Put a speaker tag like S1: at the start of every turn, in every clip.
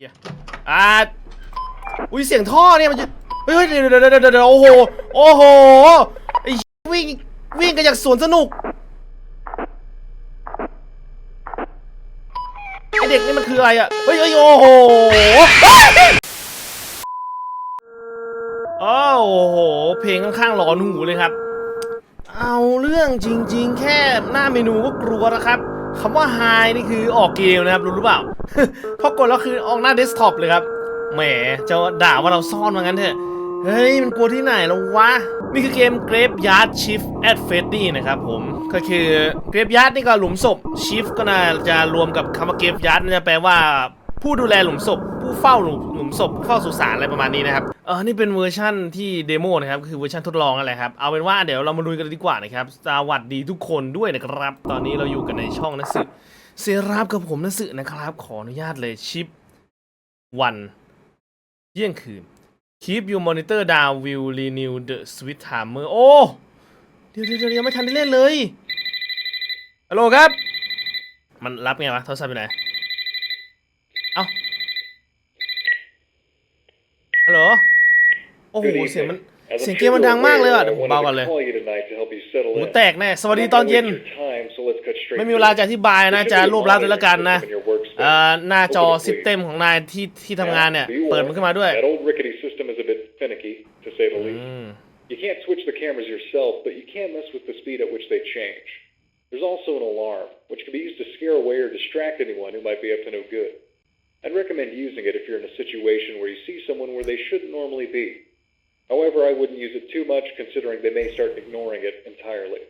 S1: เยอ่าอุ้ยเสียงท่อเนี่ยมันจะเฮ้ยเดี๋ยวเดี๋ยวเดี๋ยวเดี๋ยวโอ้โหโอ้โหไอ้วิ่งวิ่งกันจากสวนสนุกไอเด็กนี่มันคืออะไรอะเฮ้ยเฮ้ยโอ้โหโอ้โห เพลงค่อนข้างหลอนหูเลยครับ เอาเรื่องจริง ๆ แค่หน้าเมนูก็กลัวแล้วครับ คำว่า High นี่คือออกเกมนะครับ รู้หรือเปล่า พอกดแล้วคือออกหน้าเดสก์ท็อปเลยครับ แหมจะด่าว่าเราซ่อนมางั้นเถอะ เฮ้ย มันกลัวที่ไหนแล้ววะ นี่คือเกม Graveyard Shift at Freddy นะครับผม ก็คือ Graveyard นี่ก็หลุมศพ Shift ก็น่าจะรวมกับคำว่า Graveyard น่จะแปลว่าผู้ดูแลหลุมศพ ผู้เฝ้าหลุมหลุมศพผู้เฝ้าสุสานอะไรประมาณนี้นะครับเออนี่เป็นเวอร์ชั่นที่เดโมนะครับคือเวอร์ชันทดลองอะไรครับเอาเป็นว่าเดี๋ยวเรามาดูกันดีกว่านะครับสวัสดีทุกคนด้วยนะครับ ตอนนี้เราอยู่กันในช่องนักสืบเซราบกับผมนักสืบนะครับ ขออนุญาตเลยชิปวันเที่ยงคืน Keep your monitor down will renew the switch timer โอ้เดี๋ยวเดี๋ยวเดี๋ยวยังไม่ทันได้เล่นเลยฮัลโหลครับ มันรับไงวะโทรศัพท์อยู่ไหน เอ้า ฮัลโหลโอ้โหเสียงมันเสียงเกมมันดังมากเลยอะเดี๋ยวผมเบาก่อนเลยหูแตกแน่ สวัสดีตอนเย็นไม่มีเวลาจะอธิบายนะ จะรวบรัดเลยละกันนะเอ่อหน้าจอซิสเต็มของนายที่ที่ทำงานเนี่ยเปิดมันขึ้นมาด้วย
S2: That old rickety system is a bit finicky, to say the
S1: อื
S2: least.
S1: ม
S2: You can't switch the cameras yourself, but you can mess with the speed at which they change. There's also an alarm, which can be used to scare away or distract anyone who might be up to no good. I'd recommend using it if you're in a situation where you see someone where they shouldn't normally be. However, I wouldn't use it too much considering they may start ignoring it entirely.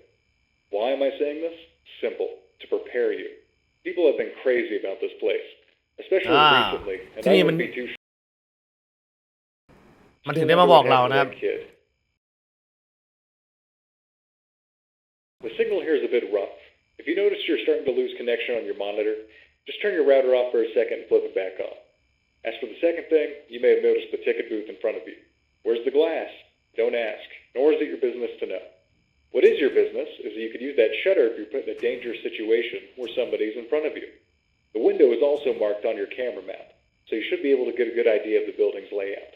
S2: Why am I saying this? Simple. To prepare you. People have been crazy about this place, especially
S1: Ah.
S2: recently, and
S1: ที่
S2: I
S1: นี่มัน
S2: wouldn't be too
S1: มันถึงได้มาบอกเรานะครับ
S2: Kid. The signal here is a bit rough. If you notice you're starting to lose connection on your monitor, just turn your router off for a second and flip it back on. As for the second thing, you may have noticed the ticket booth in front of you. Where's the glass? Don't ask, nor is it your business to know. What is your business is that you could use that shutter if you're put in a dangerous situation where somebody's in front of you. The window is also marked on your camera map, so you should be able to get a good idea of the building's layout.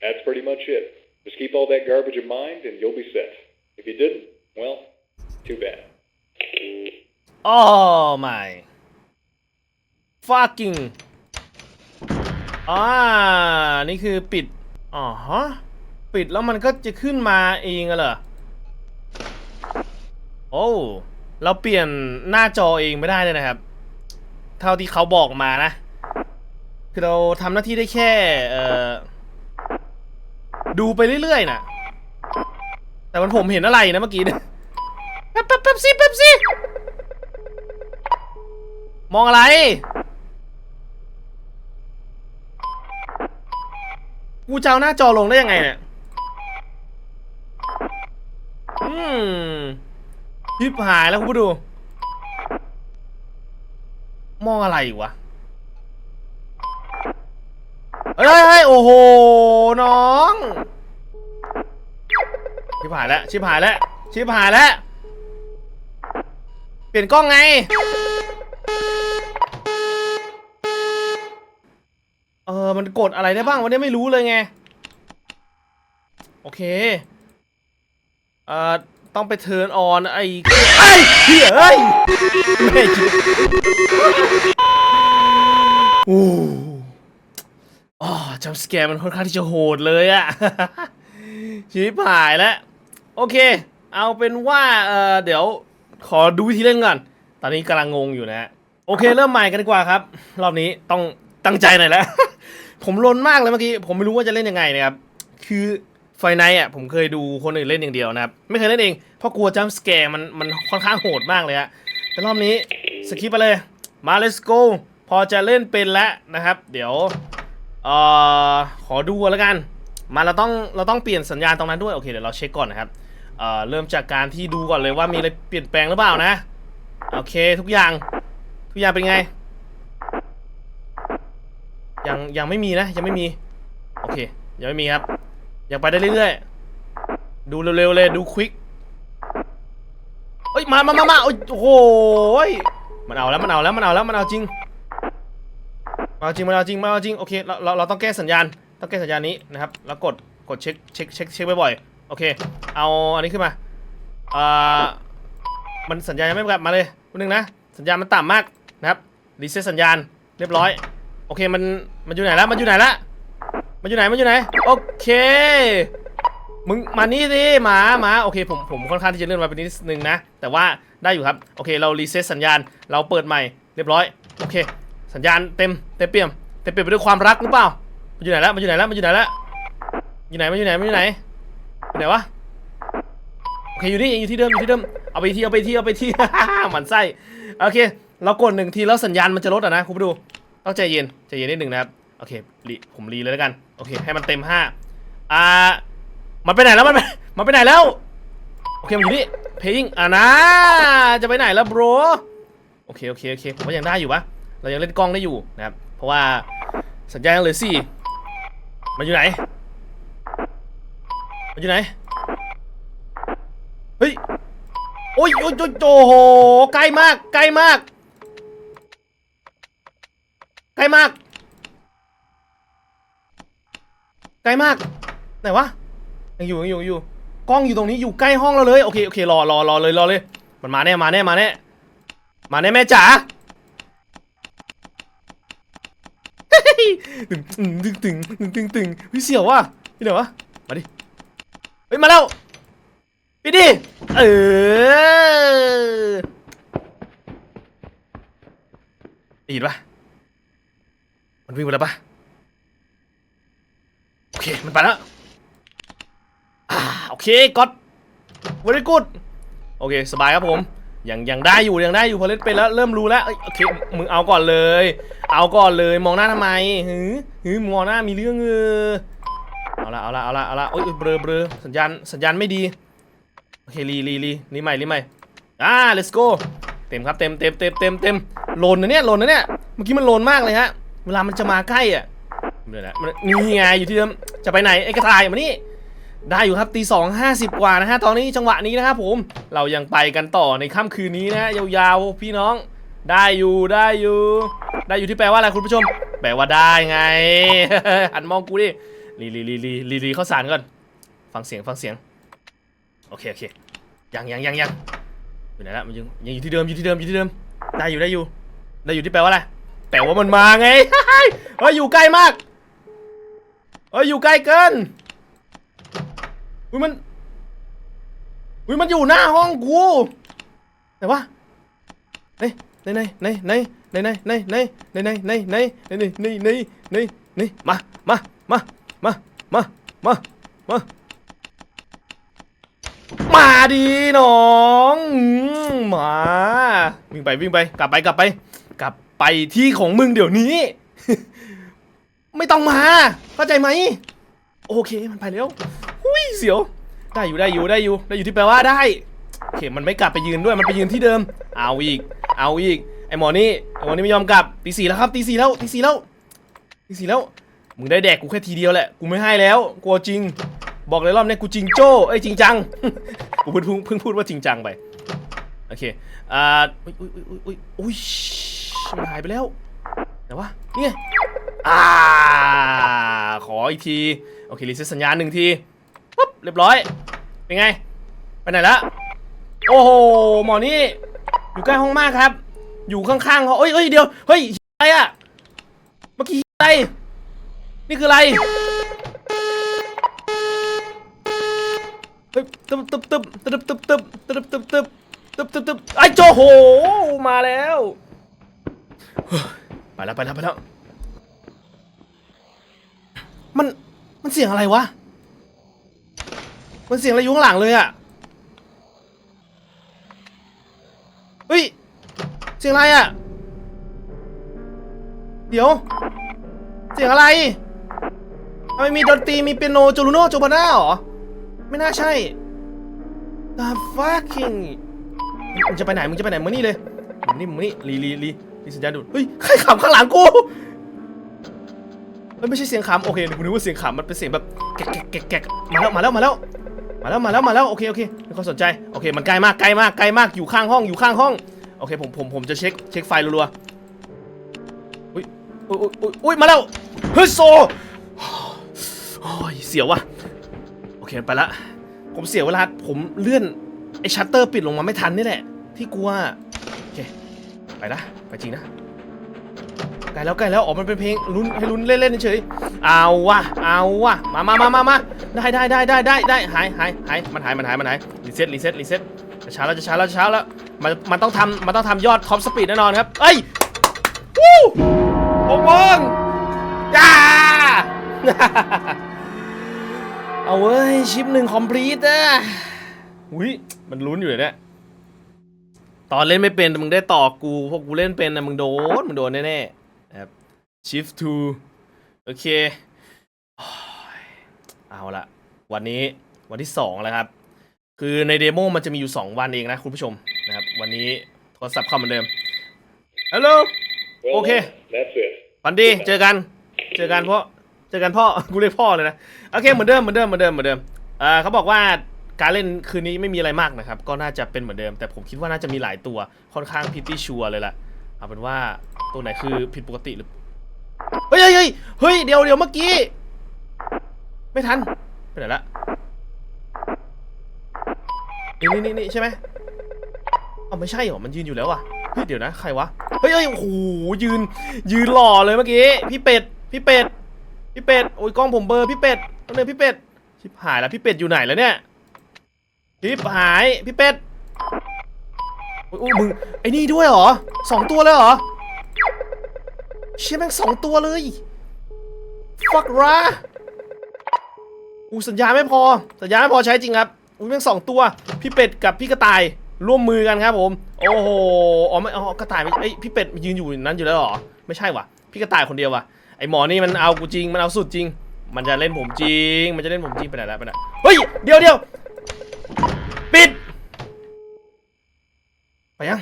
S2: That's pretty much it. Just keep all that garbage in mind and you'll be set. If you didn't, well, too bad.
S1: Oh my fucking อ่า นี่คือปิด อ๋อฮะ ปิดแล้วมันก็จะขึ้นมาเองอะเหรอ โอ้ เราเปลี่ยนหน้าจอเองไม่ได้เลยนะครับ เท่าที่เขาบอกมานะ คือเราทำหน้าที่ได้แค่เอ่อดูไปเรื่อยๆนะแต่มันผมเห็นอะไรนะเมื่อกี้เนี่ยแป๊บแป๊บแป๊บสิแป๊บสิมองอะไร กูจะเอาหน้าจอลงได้ยังไงเนี่ยอืมพิบหายแล้วคุณผู้ดู มองอะไรอยู่วะเฮ้ยเฮ้ยโอ้โห น้อง ชิบหายแล้ว ชิบหายแล้ว ชิบหายแล้ว เปลี่ยนกล้องไง เออ มันกดอะไรได้บ้างวันนี้ไม่รู้เลยไง โอเค เอ่อ ต้องไปเทิร์นออนไอ้ไอ้เหี้ยเฮ้ยไม่คิดโอ้อ๋อจัมสแกร์มันค่อนข้างที่จะโหดเลยอะชิบหายแล้ว โอเค เอาเป็นว่า เอ่อเดี๋ยวขอดูวิธีเล่นก่อน ตอนนี้กำลังงงอยู่นะฮะโอเค เริ่มใหม่กันดีกว่าครับ รอบนี้ต้องตั้งใจหน่อยแล้ว ผมลนมากเลยเมื่อกี้ ผมไม่รู้ว่าจะเล่นยังไงนะครับ คือไฟไนอะผมเคยดูคนอื่นเล่นอย่างเดียวนะครับ ไม่เคยเล่นเอง เพราะกลัวจัมป์สแกร์มันมันค่อนข้างโหดมากเลยฮะ แต่รอบนี้สกิปไปเลย มา let's go พอจะเล่นเป็นแล้วนะครับ เดี๋ยวเอ่อขอดูแล้วกัน มาเราต้องเราต้องเปลี่ยนสัญญาณตรงนั้นด้วย โอเคเดี๋ยวเราเช็คก่อนนะครับเอ่อเริ่มจากการที่ดูก่อนเลยว่ามีอะไรเปลี่ยนแปลงหรือเปล่านะ โอเคทุกอย่างทุกอย่างเป็นไง ยังยังไม่มีนะ ยังไม่มี โอเค ยังไม่มีครับ ยังไปได้เรื่อยๆ ดูเร็วๆเลย ดูควิกเอ้ย มามามามาโอ้โหมันเอาแล้ว มันเอาแล้ว มันเอาแล้ว มันเอาจริงมาจริงมาจริงมาจริง โอเค เรา เรา เราต้องแก้สัญญาณ ต้องแก้สัญญาณนี้นะครับ แล้วกด กดเช็ค เช็ค เช็ค เช็คบ่อยๆ โอเค เอาอันนี้ขึ้นมาอ่ามันสัญญาณยังไม่กลับมาเลยนึงนะ สัญญาณมันต่ำมากนะครับ รีเซ็ตสัญญาณ เรียบร้อย โอเค มัน มันอยู่ไหนล้วมันอยู่ไหนละมันอยู่ไหนมันอยู่ไหน โอเค มึงมานี่สิหมาหมาโอเคผมผมค่อนข้างที่จะเลื่อนมาเป็นนิดนึงนะ แต่ว่าได้อยู่ครับโอเค เรารีเซ็ตสัญญาณเราเปิดใหม่เรียบร้อยโอเค สัญญาณเต็มเต็มเปี่ยมเต็มเปี่ยมไปด้วยความรักหรือเปล่า มันอยู่ไหนล้วมันอยู่ไหนล้วมันอยู่ไหนล้วอยู่ไหนมันอยู่ไหนมันอยู่ไหนอยู่ไหนวะโอเคอยู่นี่อยู่ที่เดิมอยู่ที่เดิมเอาไปที่เอาไปที่เอาไปที่หมันไส้โอเค เรากดหนึ่งทีแล้วสัญญาณมันจะลดอะนะคุณผู้ดูต้องใจเย็นใจเย็นนิดหนึ่งนะครับ โอเครีผมรีเลยแล้วกัน โอเค ให้มันเต็มห้าอ่า มันไปไหนแล้วมันไปมันไปไหนแล้ว โอเค มันอยู่นี่ paying อะนะ จะไปไหนแล้ว bro โอเค โอเค โอเค ผมว่ายังได้อยู่ปะเรายังเล่นกล้องได้อยู่นะครับ เพราะว่าสัญญาณยังเหลือสี่มันอยู่ไหน มันอยู่ไหน เฮ้ย โอ้ยโอ้ยโอ้ยโอ้โห ใกล้มาก ใกล้มาก ใกล้มาก ใกล้มาก ไหนวะ ยังอยู่ยังอยู่ยังอยู่ กล้องอยู่ตรงนี้อยู่ใกล้ห้องเราเลย โอเคโอเครอรอรอเลยรอเลย มันมาแน่มาแน่มาแน่ มาแน่แม่จ๋าตึงตึงตึงตึงตึงตึงเฮ้ยเสียวว่ะพี่ไหนวะ มาดิ เฮ้ยมาแล้วพี่ดิ เออได้ยินปะมันวิ่งไปแล้วปะ เคมันไปแล้วอ่าโอเคก็อด very good โอเคสบายครับผมยังยังได้อยู่ยังได้อยู่พอเล่นไปแล้วเริ่มรู้แล้วเอ้ยโอเคมึงเอาก่อนเลย เอาก่อนเลยมองหน้าทำไมหือหือมองหน้ามีเรื่องเออเอาละเอาละเอาละเอาละโอ้ยเบลอเบลอสัญญาณสัญญาณไม่ดีโอเครีรีรีรีใหม่รีใหม่อ่า let's go เต็มครับเต็มเต็มเต็มเต็มเต็มโหลนนะเนี่ยโหลนนะเนี่ยเมื่อกี้มันโหลนมากเลยฮะเวลามันจะมาใกล้อะ เดี๋ยวนะมันนี่ไงอยู่ที่เดิมจะไปไหนไอ้กระต่ายมานี่ได้อยู่ครับตีสองห้าสิบกว่านะฮะตอนนี้จังหวะนี้นะครับผมเรายังไปกันต่อในค่ำคืนนี้นะฮะยาวๆพี่น้อง ได้อยู่ได้อยู่ ได้อยู่ที่แปลว่าอะไรคุณผู้ชม แปลว่าได้ไงหันมองกูดิรีรีรีรีรีรีเข้าสารก่อน ฟังเสียงฟังเสียงโอเคโอเคยังยังยังยังอยู่ไหนละมันยังยังอยู่ที่เดิมอยู่ที่เดิมอยู่ที่เดิม ได้อยู่ได้อยู่ ได้อยู่ที่แปลว่าอะไรแปลว่ามันมาไงเฮ้ยอยู่ใกล้มาก เฮ้ยอยู่ใกล้เกิน อุ้ยมัน อุ้ยมันอยู่หน้าห้องกูไหนวะไหนไหนไหนไหนไหนไหนไหนไหนไหนไหนไหนไหนไหนไหนไหนไหนไหนไหนมา มา มา มา มา มา มา มาดีน้องมาวิ่งไปวิ่งไป กลับไปกลับไป กลับไปที่ของมึงเดี๋ยวนี้ ไม่ต้องมา เข้าใจไหม โอเคมันไปแล้วหุ้ยเสียว ได้อยู่ได้อยู่ได้อยู่ได้อยู่ที่แปลว่าได้โอเคมันไม่กลับไปยืนด้วยมันไปยืนที่เดิม เอาอีก เอาอีกไอหมอนี่ไอหมอนี่ไม่ยอมกลับตีสี่แล้วครับตีสี่แล้วตีสี่แล้วตีสี่แล้วมึงได้แดกกูแค่ทีเดียวแหละกูไม่ให้แล้วกลัวจริง บอกเลยรอบนี้กูจริงโจ้เอ้ยจริงจังกูเพิ่งเพิ่งพูดว่าจริงจังไปโอเคอ่าอุ้ยอุ้ยอุ้ยอุ้ยอุ้ยมันหายไปแล้วไหนวะนี่ไง อ่า ขออีกที โอเครีเซ็ตสัญญาณหนึ่งทีปุ๊บเรียบร้อย เป็นไง ไปไหนละโอ้โห หมอนี่ อยู่ใกล้ห้องมากครับ อยู่ข้างๆเขาเอ้ยเอ้ยเดี๋ยว เฮ้ยอะไรอะเมื่อกี้อะไร นี่คืออะไรเฮ้ยตึ๊บตึ๊บตึ๊บตึ๊บตึ๊บตึ๊บตึ๊บตึ๊บตึ๊บตึ๊บตึ๊บตึ๊บไอ้โจโห มาแล้ว ไปแล้วไปแล้วไปแล้ว มันมันเสียงอะไรวะ มันเสียงอะไรอยู่ข้างหลังเลยอะเฮ้ย เสียงอะไรอะเดี๋ยว เสียงอะไรทำไมมีดนตรีมีเปียโนโจูโนโจบาน่าเหรอ ไม่น่าใช่ The fucking มึงจะไปไหน มึงจะไปไหนมึงนี่เลยมึงนี่มึงนี่รีรีรีรีสัญญาณดูดเฮ้ย ใครขำข้างหลังกู เฮ้ยไม่ใช่เสียงขำโอเคกูนึกว่าเสียงขำมันเป็นเสียงแบบแกะแกะแกะมาแล้วมาแล้วมาแล้วมาแล้วมาแล้วมาแล้วโอเคโอเคไม่ค่อยสนใจโอเคมันใกล้มากใกล้มากใกล้มากอยู่ข้างห้องอยู่ข้างห้องโอเคผมผมผมจะเช็คเช็คไฟรัวๆอุ้ยอุ้ยอุ้ยอุ้ยมาแล้วเฮ้ยโซโอ้ยเสียวว่ะโอเคไปละผมเสียเวลาผมเลื่อนไอชัตเตอร์ปิดลงมาไม่ทันนี่แหละที่กลัวโอเคไปนะไปจริงนะ ใกล้แล้วใกล้แล้วออกมันเป็นเพลงลุ้นให้ลุ้นเล่นๆเฉยๆเอาวะเอาวะมามามามามาได้ได้ได้ได้ได้ได้หายหายหายมันหายมันหายมันหายรีเซ็ตรีเซ็ตรีเซ็ตจะช้าแล้วจะช้าแล้วจะช้าแล้วมันมันต้องทำมันต้องทำยอดท็อปสปีดแน่นอนครับเอ้ยวู้โอ้โหย่าเอาเว้ยชิปหนึ่งคอมพลีทอะอุ้ยมันลุ้นอยู่เลยเนี่ยตอนเล่นไม่เป็นมึงได้ต่อกูพวกกูเล่นเป็นนะมึงโดนมึงโดนแน่ๆ shift to โอเคโอ้ยเอาละวันนี้วันที่ 2 แล้วครับ คือในเดโมมันจะมีอยู่ 2 วันเองนะคุณผู้ชมนะครับ วันนี้โทรศัพท์เข้าเหมือนเดิมฮัลโหล
S2: Well,
S1: Okay.
S2: then, that's it.
S1: ฝันดีเจอกัน เจอกันพ่อเจอกันพ่อกูเรียกพ่อเลยนะโอเคเหมือนเดิมเหมือนเดิมเหมือนเดิมเหมือนเดิมเอ่อเขาบอกว่าการเล่นคืนนี้ไม่มีอะไรมากนะครับ ก็น่าจะเป็นเหมือนเดิม แต่ผมคิดว่าน่าจะมีหลายตัวค่อนข้างพิตตี้ชัวร์เลยล่ะเอาเป็นว่าตัวไหนคือผิดปกติหรือ เฮ้ยเฮ้ยเฮ้ยเฮ้ยเดี๋ยวเดี๋ยวเมื่อกี้ ไม่ทันไปไหนละนี่นี่นี่ใช่ไหมเอาไม่ใช่หรอ มันยืนอยู่แล้วอะ เฮ้ยเดี๋ยวนะ ใครวะ เฮ้ยเฮ้ยโอ้โหยืน ยืนหล่อเลยเมื่อกี้ พี่เป็ด พี่เป็ด พี่เป็ด โอ้ยกล้องผมเบอร์พี่เป็ดตอนนี้พี่เป็ด ชิบหายแล้วพี่เป็ดอยู่ไหนแล้วเนี่ย ชิบหาย พี่เป็ดโอ้ยโอ้ยมึง ไอ้นี่ด้วยเหรอสองตัวเลยเหรอ เชี่ยแม่งสองตัวเลย ฟักราอูสัญญาไม่พอ สัญญาไม่พอใช้จริงครับอูแม่งสองตัว พี่เป็ดกับพี่กระต่ายร่วมมือกันครับผม โอ้โห อ๋อไม่ อ๋อกระต่ายไม่เอ้ยพี่เป็ดมันยืนอยู่นั้นอยู่แล้วเหรอ ไม่ใช่วะพี่กระต่ายคนเดียววะไอหมอนี่มันเอากูจริง มันเอาสุดจริง มันจะเล่นผมจริง มันจะเล่นผมจริงไปไหนแล้วไปไหนเฮ้ย เดี๋ยวเดี๋ยวปิด ไปยัง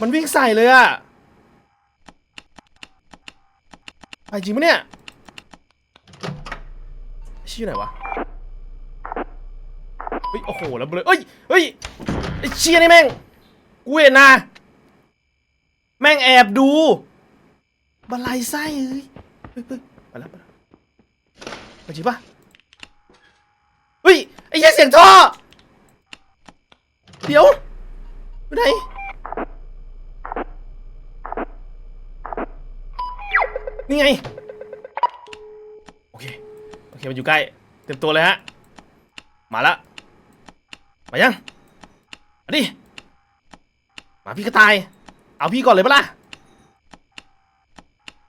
S1: มันวิ่งใส่เลยอะไปจริงปะเนี่ยชื่อไหนวะเฮ้ยโอ้โหแล้วเบลอเอ้ยเฮ้ยไอ้เชี่ยนี่แม่งกูเห็นนะแม่งแอบดูบันไลไส้เอ้ยเฮ้ยเฮ้ยไปแล้วไปแล้วไปจริงปะเฮ้ยไอ้เหี้ยเสียงท่อเดี๋ยวไปไหน นี่ไง โอเค โอเค มันอยู่ใกล้ เต็มตัวเลยฮะ มาละ มายังมาดิ มาพี่กระต่าย เอาพี่ก่อนเลยปะล่ะ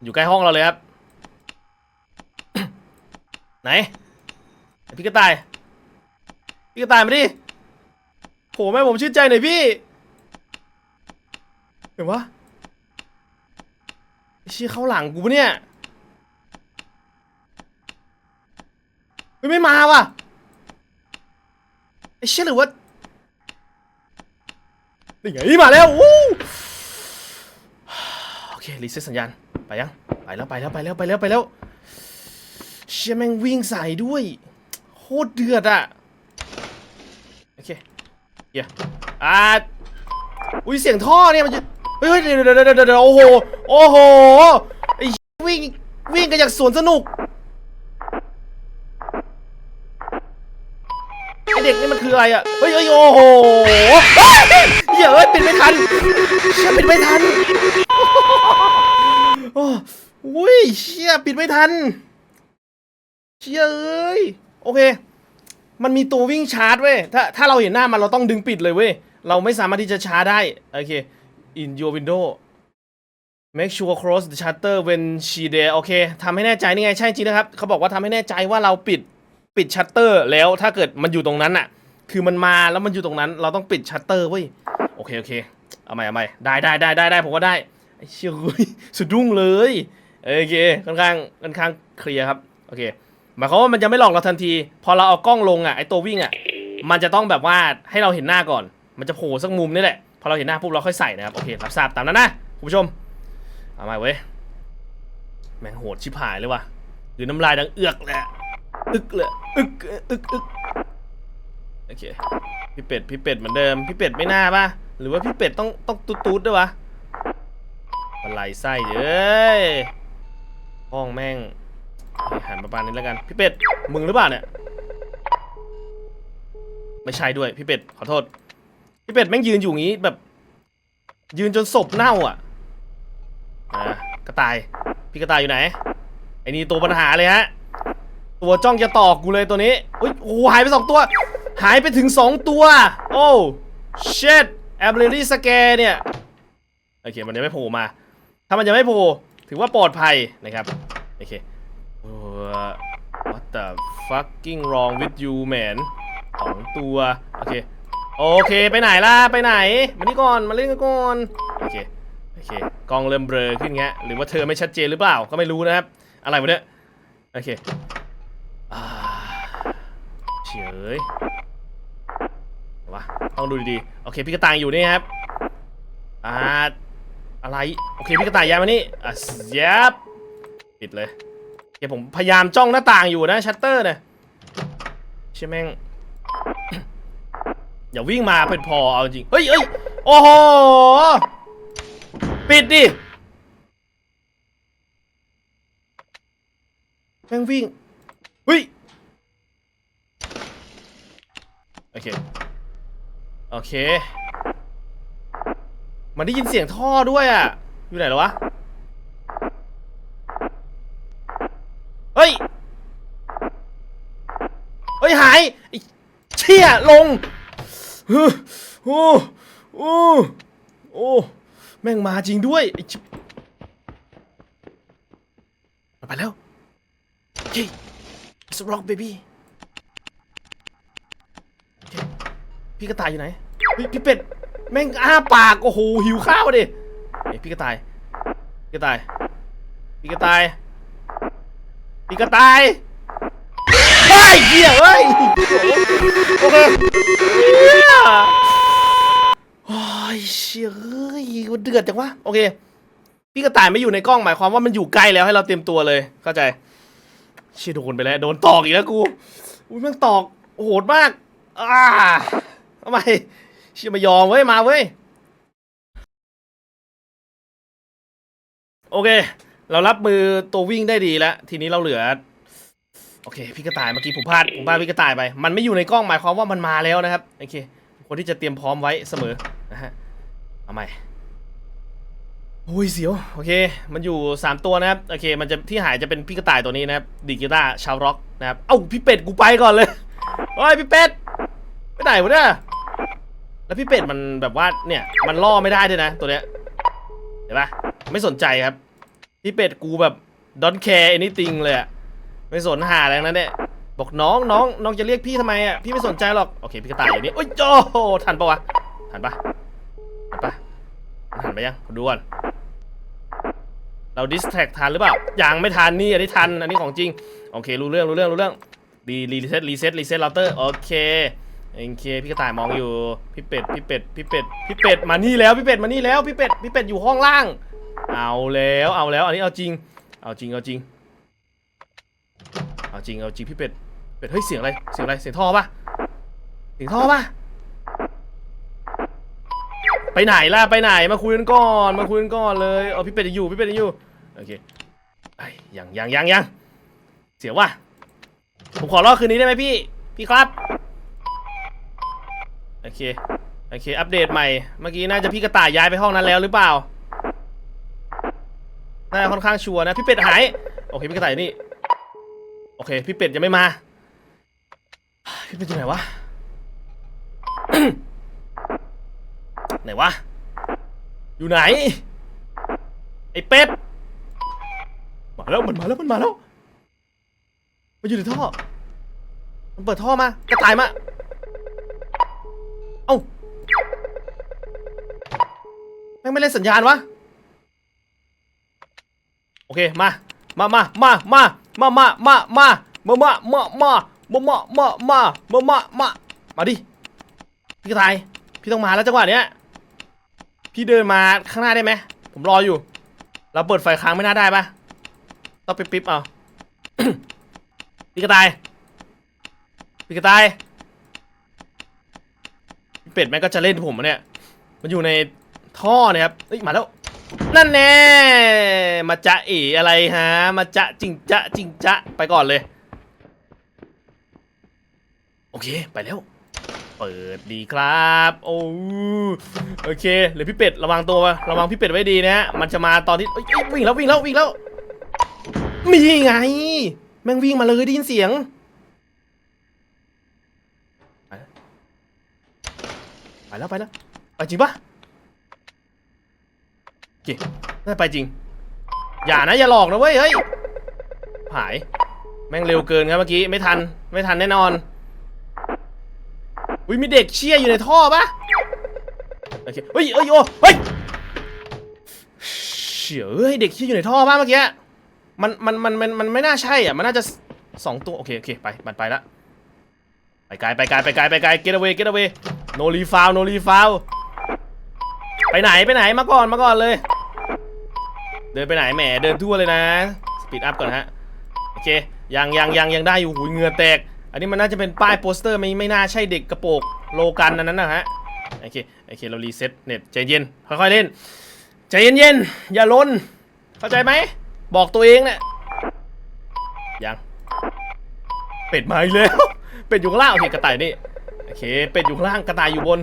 S1: อยู่ใกล้ห้องเราเลยครับ ไหน พี่กระต่าย พี่กระต่ายมาดิโหแม่ผมชื่นใจหน่อยพี่ เห็นปะไอ้ เชี่ยเข้าหลังกูปะเนี่ยเฮ้ยไม่มาว่ะไอ้เชี่ยหรือว่านี่ไงมาแล้ววู้โอเครีเซ็ตสัญญาณไปยังไปแล้วไปแล้วไปแล้วไปแล้วไปแล้วเชี่ยแม่งวิ่งใส่ด้วยโคตรเดือดอะโอเคเดี๋ยอ่าอุ้ยเสียงท่อเนี่ยมันจะ เฮ้ยเดี๋ยวเดี๋ยวเดี๋ยวเดี๋ยวโอ้โห โอ้โหไอ้วิ่งวิ่งกันจากสวนสนุกไอเด็กนี่มันคืออะไรอะ เฮ้ยเฮ้ยโอ้โหเฮ้ยเหี้ยเอ้ยปิดไม่ทันเชี่ยปิดไม่ทันโอ้ยเชี่ยปิดไม่ทัน เชี่ยเอ้ย โอเค มันมีตัววิ่งชาร์จเว้ย ถ้าถ้าเราเห็นหน้ามันเราต้องดึงปิดเลยเว้ย เราไม่สามารถที่จะชาร์จได้ โอเค in your window make sure close the shutter when she there โอเคทำให้แน่ใจนี่ไงใช่จริงนะครับ เขาบอกว่าทำให้แน่ใจว่าเราปิดปิดชัตเตอร์แล้วถ้าเกิดมันอยู่ตรงนั้นอะคือมันมาแล้วมันอยู่ตรงนั้น เราต้องปิดชัตเตอร์เว้ย โอเค โอเค เอาใหม่เอาใหม่ได้ได้ได้ได้ได้ผมก็ได้ไอ้เชี่ยสุดดุ้งเลยโอเคค่อนข้างค่อนข้างเคลียร์ครับ โอเค หมายความว่ามันจะไม่หลอกเราทันที พอเราเอากล้องลงอะไอตัววิ่งอะ มันจะต้องแบบว่าให้เราเห็นหน้าก่อน มันจะโผล่สักมุมนี่แหละ อเราเห็นหน้าปุ๊บเราค่อยใส่นะครับโอเครับทราบตามนั้นนะคุณผู้ชมเอาม่เว้ยแม่งโหดชิบหายเลยว่ะหรือน้ำลายดังเอือกแหละอึกเลยอึกอึกอึกโอเคพี่เป็ดพี่เป็ดเหมือนเดิมพี่เป็ดไม่น่าป่ะหรือว่าพี่เป็ดต้องต้องตูดตูดด้วยวะอะไรไส้เอ้ยห้องแม่งหันมาปานนี้แล้วกันพี่เป็ดมึงหรือเปล่าเนี่ยไม่ใช่ด้วยพี่เป็ดขอโทษ พี่เป็ดแม่งยืนอยู่อย่างงี้แบบ ยืนจนศพเน่าอะอ่ากระต่าย พี่กระต่ายอยู่ไหน ไอ้นี่ตัวปัญหาเลยฮะ ตัวจ้องจะตอกกูเลยตัวนี้อุ้ยโอ้โหหายไปสองตัว หายไปถึงสองตัว โอ้เชดแอมเบอรี่สแกเนี่ย โอเค มันยังไม่โผล่มา ถ้ามันยังไม่โผล่ถือว่าปลอดภัยนะครับ โอเคเอ่อ what the fucking wrong with you man สองตัว โอเค โอเคไปไหนล่ะไปไหน มานี่ก่อนมาเล่นกันก่อนโอเคโอเคกล้องเริ่มเบลอขึ้นเงี้ยหรือว่าเธอไม่ชัดเจนหรือเปล่าก็ไม่รู้นะครับ อะไรวะเนี่ยโอเคอ่าเฉยวะต้องดูดีๆโอเคพี่กระต่ายอยู่นี่ครับอ่าอะไรโอเคพี่กระต่ายย้ายมานี่อะย็บปิดเลยโอเคผมพยายามจ้องหน้าต่างอยู่นะชัตเตอร์เนี่ยใช่แม่ง อย่าวิ่งมาเป็นพอเอาจริง เฮ้ยเฮ้ยโอ้โห ปิดดิแม่งวิ่งเฮ้ย โอเค โอเค มันได้ยินเสียงท่อด้วยอะ อยู่ไหนแล้ววะ เฮ้ย เฮ้ย หายไอ้เชี่ยลง โอ้โอ้โอ้แม่งมาจริงด้วยไอชิบไปแล้วโอเค it's a rock baby โอเคพี่กระต่ายอยู่ไหนพี่เป็ดแม่งอ้าปาก โอ้โห หิวข้าวดิเฮ้พี่กระต่ายพี่กระต่ายพี่กระต่ายพี่กระต่ายเฮ้เหี้ยเฮ้ย โอเคเหี้ยโอ้ยเชี่ยเฮ้ยมันเดือดจังวะโอเค พี่กระต่ายไม่อยู่ในกล้องหมายความว่ามันอยู่ใกล้แล้วให้เราเตรียมตัวเลยเข้าใจเชี่ยโดนไปแล้วโดนตอกอีกแล้วกูอุ้ยแม่งตอกโหดมากอ่าทำไมเชี่ยไม่ยอมเว้ยมาเว้ยโอเค เรารับมือตัววิ่งได้ดีแล้ว ทีนี้เราเหลือ โอเคพี่กระต่ายเมื่อกี้ผมพลาดผมพลาดพี่กระต่ายไป มันไม่อยู่ในกล้องหมายความว่ามันมาแล้วนะครับโอเคคนที่จะเตรียมพร้อมไว้เสมอนะฮะเอาใหม่โอ้ยเสียวโอเค มันอยู่ 3 ตัวนะครับโอเค มันจะที่หายจะเป็นพี่กระต่ายตัวนี้นะครับดีกีตาร์ชาวร็อกนะครับเอ้าพี่เป็ดกูไปก่อนเลยเฮ้ยพี่เป็ดไปไหนวะเนี่ยแล้วพี่เป็ดมันแบบว่าเนี่ยมันล่อไม่ได้ด้วยนะ ตัวเนี้ยเห็นปะไม่สนใจครับ พี่เป็ดกูแบบ don't care anything เลยอะ ไม่สนหาอะไรทั้งนั้นเนี่ยบอกน้องน้องน้องจะเรียกพี่ทำไมอะพี่ไม่สนใจหรอกโอเคพี่กระต่ายอยู่นี่โอ้ยโจทันปะวะทันปะทันปะทันไปยังดูก่อนเราดิสแท็กทันหรือเปล่ายังไม่ทันนี่อันนี้ทันอันนี้ของจริงโอเครู้เรื่องรู้เรื่องรู้เรื่องรีรีเซ็ตรีเซ็ตรีเซ็ตเราเตอร์โอเคโอเคพี่กระต่ายมองอยู่พี่เป็ดพี่เป็ดพี่เป็ดพี่เป็ดมานี่แล้วพี่เป็ดมานี่แล้วพี่เป็ดพี่เป็ดอยู่ห้องล่าง เอาแล้วเอาแล้วอันนี้เอาจริง เอาจริงเอาจริง เอาจริงเอาจริงพี่เป็ดเป็ดเฮ้ยเสียงอะไรเสียงอะไรเสียงท่อปะเสียงท่อปะไปไหนล่ะไปไหนมาคุยกันก่อนมาคุยกันก่อนเลยเอาพี่เป็ดอยู่พี่เป็ดอยู่โอเคไอ้ยังยังยังยังเสียว่ะผมขอรอคืนนี้ได้ไหมพี่พี่ครับโอเคโอเคอัปเดตใหม่เมื่อกี้น่าจะพี่กระต่ายย้ายไปห้องนั้นแล้วหรือเปล่าน่าจะค่อนข้างชัวร์นะพี่เป็ดหายโอเคพี่กระต่ายนี่ เค พี่เป็ดยังไม่มา พี่เป็ดอยู่ไหนวะ ไหนวะ อยู่ไหน ไอ้เป็ด มาแล้วมันมาแล้วมันมาแล้ว มันอยู่ในท่อ มันเปิดท่อมากระต่ายมา เอ้าแม่งไม่เล่นสัญญาณวะ โอเค มา มา มา มา มา มามามามามามามามามามามามามามามามาดิพี่กระต่ายพี่ต้องมาแล้วจังหวะเนี้ยพี่เดินมาข้างหน้าได้ไหมผมรออยู่ เราเปิดไฟค้างไม่น่าได้ปะต้องปิ๊บปิ๊บเอาพี่กระต่ายพี่กระต่ายเป็ดแม่งก็จะเล่นผมเนี่ย มันอยู่ในท่อเนี่ยครับเอ้ยมาแล้ว นั่นแน่มาจะเอ๋อะไรฮะ มาจะจริงจะจริงจะไปก่อนเลย โอเคไปแล้ว เปิดดีครับ โอ้โอเคเหลือพี่เป็ดระวังตัวระวังพี่เป็ดไว้ดีนะฮะมันจะมาตอนที่วิ่งแล้ววิ่งแล้ววิ่งแล้วมีไง แม่งวิ่งมาเลยได้ยินเสียงไปแล้วไปแล้วไปจริงปะ เคน่าไปจริง อย่านะอย่าหลอกนะเว้ยเฮ้ยหาย แม่งเร็วเกินครับเมื่อกี้ไม่ทันไม่ทันแน่นอนอุ้ยมีเด็กเชี่ยอยู่ในท่อปะโอเคเฮ้ยเฮ้ยโอ้เฮ้ยเชี่ยเอ้ยเด็กเชี่ยอยู่ในท่อปะเมื่อกี้มันมันมันมันมันไม่น่าใช่อะมันน่าจะสองตัวโอเคโอเคไปมันไปละไปไกลไปไกลไปไกลไปไกล get away get away no refoul no refoul ไปไหนไปไหนมาก่อนมาก่อนเลย ดินไปไหนแหมเดินทั่วเลยนะ สปีดอัพก่อนฮะ โอเค ยังยังยังยังได้อยู่หูเหงื่อแตก อันนี้มันน่าจะเป็นป้ายโปสเตอร์ไม่ไม่น่าใช่เด็กกระโปรงโลกันอันนั้นนะฮะ โอเค โอเค เรารีเซ็ตเน็ตใจเย็น ค่อยๆเล่น ใจเย็นๆ อย่าลน เข้าใจไหม บอกตัวเองเนี่ยยัง เป็ดมาอีกแล้ว เป็ดอยู่ข้างล่างโอเคกระต่ายนี่ โอเค เป็ดอยู่ข้างล่างกระต่ายอยู่บน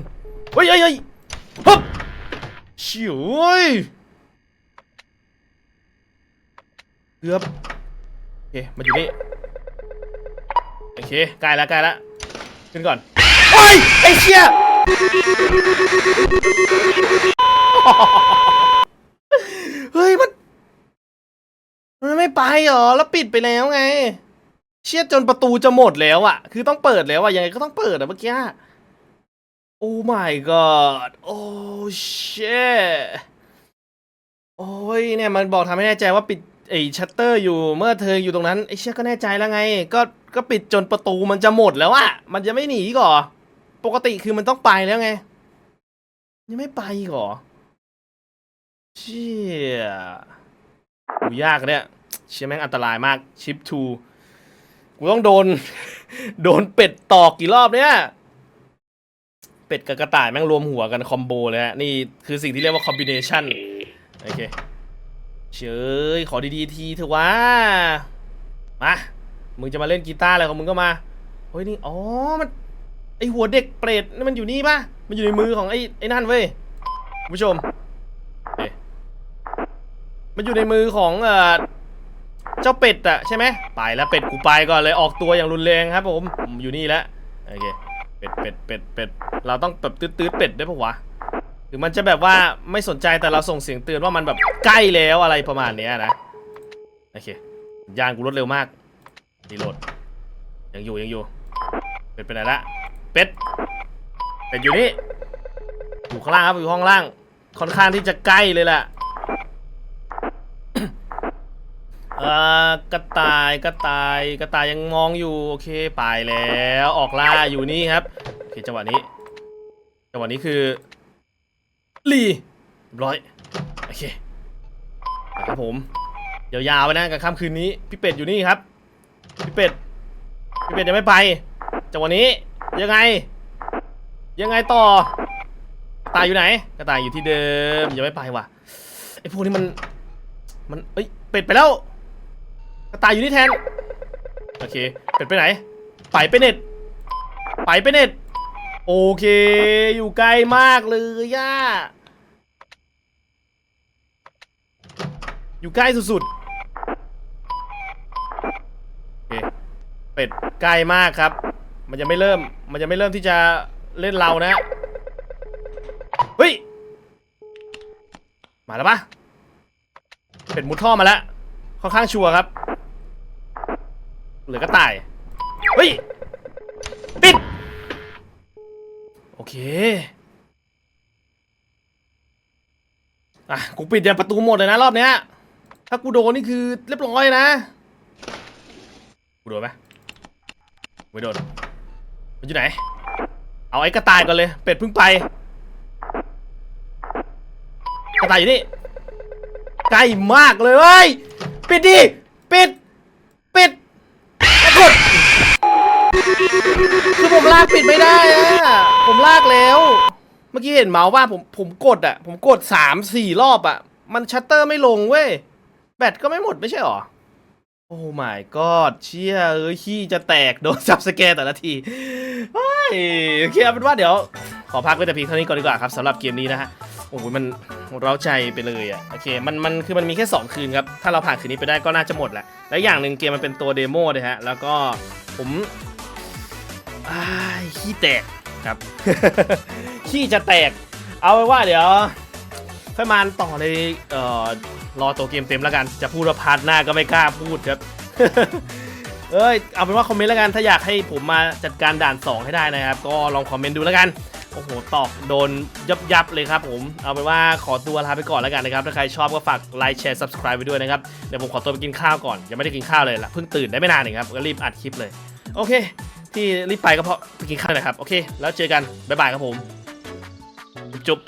S1: เฮ้ยเฮ้ยเฮ้ยฮึบชิวเว้ย เกือบโอเคมาอยู่นี่โอเคใกล้แล้วใกล้แล้วขึ้นก่อนโอ้ยไอ้เชี่ยเฮ้ยมันมันไม่ไปหรอแล้วปิดไปแล้วไง เชี่ยจนประตูจะหมดแล้วอะคือต้องเปิดแล้วอะยังไงก็ต้องเปิดอะเมื่อกี้โอ้ my god โอ้ shit โอ้ยเนี่ยมันบอกทำให้แน่ใจว่าปิด ไอ้ชัตเตอร์อยู่เมื่อเธออยู่ตรงนั้นไอ้เชี่ยก็แน่ใจแล้วไง ก็ก็ปิดจนประตูมันจะหมดแล้วอะมันจะไม่หนีก่อ ปกติคือมันต้องไปแล้วไง ยังไม่ไปก่อเชี่ยกูยากเนี่ยเชี่ยแม่งอันตรายมากชิปทูกูต้องโดน โดนเป็ดตอกกี่รอบเนี่ย เป็ดกับกระต่ายแม่งรวมหัวกันคอมโบเลยฮะนี่คือสิ่งที่เรียกว่าคอมบิเนชันโอเค เชยขอดีๆทีเถอะวะมา มึงจะมาเล่นกีตาร์อะไรของมึงก็มาเฮ้ยนี่ อ๋อ มัน ไอหัวเด็กเปรตนี่มันอยู่นี่ปะมันอยู่ในมือของไอไอนั่นเว้ยผู้ชมเอ๊ะมันอยู่ในมือของเอ่อเจ้าเป็ดอะใช่ไหมไปแล้วเป็ดกูไปก่อนเลยออกตัวอย่างรุนแรงครับผมผมอยู่นี่แล้วโอเคเป็ดเป็ดเป็ดเป็ดเราต้องแบบตื้อๆเป็ดได้ปะวะ รือมันจะแบบว่าไม่สนใจแต่เราส่งเสียงเตือนว่ามันแบบใกล้แล้วอะไรประมาณเนี้ยนะ โอเค ยานกูรวดเร็วมากรีโหลด ยังอยู่ยังอยู่ เป็ดไปไหนละ เป็ด เป็ดอยู่นี่ อยู่ข้างล่างครับอยู่ห้องล่าง ค่อนข้างที่จะใกล้เลยแหละเอ่อกระต่ายกระต่ายกระต่ายยังมองอยู่โอเคไปแล้วออกล่าอยู่นี่ครับโอเคจังหวะนี้จังหวะนี้คือ ลีร้อยโอเคครับผมยาวๆไปนะกับค่ำคืนนี้พี่เป็ดอยู่นี่ครับพี่เป็ดพี่เป็ดยังไม่ไปจังหวะนี้ยังไง ยังไงต่อตายอยู่ไหนกระต่ายอยู่ที่เดิมยังไม่ไปว่ะไอ้พวกนี้มันมันเอ้ยเป็ดไปแล้วกระต่ายอยู่นี่แทนโอเคเป็ดไปไหน ไปไปเน็ตไปไปเน็ตโอเค อยู่ไกลมากเลยย่า อยู่ใกล้สุดๆโอเคเป็ดใกล้มากครับ มันจะไม่เริ่ม มันจะไม่เริ่มที่จะเล่นเรานะ เฮ้ย มาแล้วปะเป็ดมุดท่อมาแล้ว ค่อนข้างชัวร์ครับ เหลือกระต่าย เฮ้ย ปิด โอเคอะกูปิดยันประตูหมดเลยนะรอบเนี้ย ถ้ากูโดนนี่คือเรียบร้อยนะ กูโดนไหมไม่โดน มันอยู่ไหน เอาไอ้กระต่ายก่อนเลย เป็ดเพิ่งไป กระต่ายอยู่นี่ ใกล้มากเลยเว้ย ปิดดิ ปิด ปิดกดคือผมลากปิดไม่ได้อะผมลากแล้ว เมื่อกี้เห็นเมาส์ว่าผมผมกดอะ ผมกดสามสี่รอบอะ มันชัตเตอร์ไม่ลงเว้ย แบตก็ไม่หมดไม่ใช่หรอ โอ้ my god เชี่ยเอ้ยขี้จะแตกโดนจับสแกนแต่ละทีเฮ้ยโอเคเอาเป็นว่าเดี๋ยว ขอพักไว้แต่เพียงเท่านี้ก่อนดีกว่าครับสำหรับเกมนี้นะฮะโอ้โหมันเร้าใจไปเลยอะโอเคมันมันคือมันมีแค่ 2 คืนครับ ถ้าเราผ่านคืนนี้ไปได้ก็น่าจะหมดแหละแล้วอย่างหนึ่งเกมมันเป็นตัวเดโมเลยฮะ แล้วก็ผมอ้ยขี้แตกครับ ขี้จะแตก เอาไว้ว่าเดี๋ยว ค่อยมาต่อเลยเอ่อรอตัวเกมเต็มแล้วกัน จะพูดว่าพาร์ทหน้าก็ไม่กล้าพูดครับ เอ้ยเอาเป็นว่าคอมเมนต์แล้วกันถ้าอยากให้ผมมาจัดการด่าน 2 ให้ได้นะครับ ก็ลองคอมเมนต์ดูแล้วกันโอ้โหตอกโดนยับยับเลยครับผม เอาเป็นว่าขอตัวลาไปก่อนแล้วกันนะครับ ถ้าใครชอบก็ฝากไลค์แชร์ subscribe ไปด้วยนะครับ เดี๋ยวผมขอตัวไปกินข้าวก่อน ยังไม่ได้กินข้าวเลยละเพิ่งตื่นได้ไม่นานเองครับ ก็รีบอัดคลิปเลย โอเค ที่รีบไปก็เพราะไปกินข้าวนะครับ โอเค แล้วเจอกัน บ๊ายบายครับผม จุ๊บ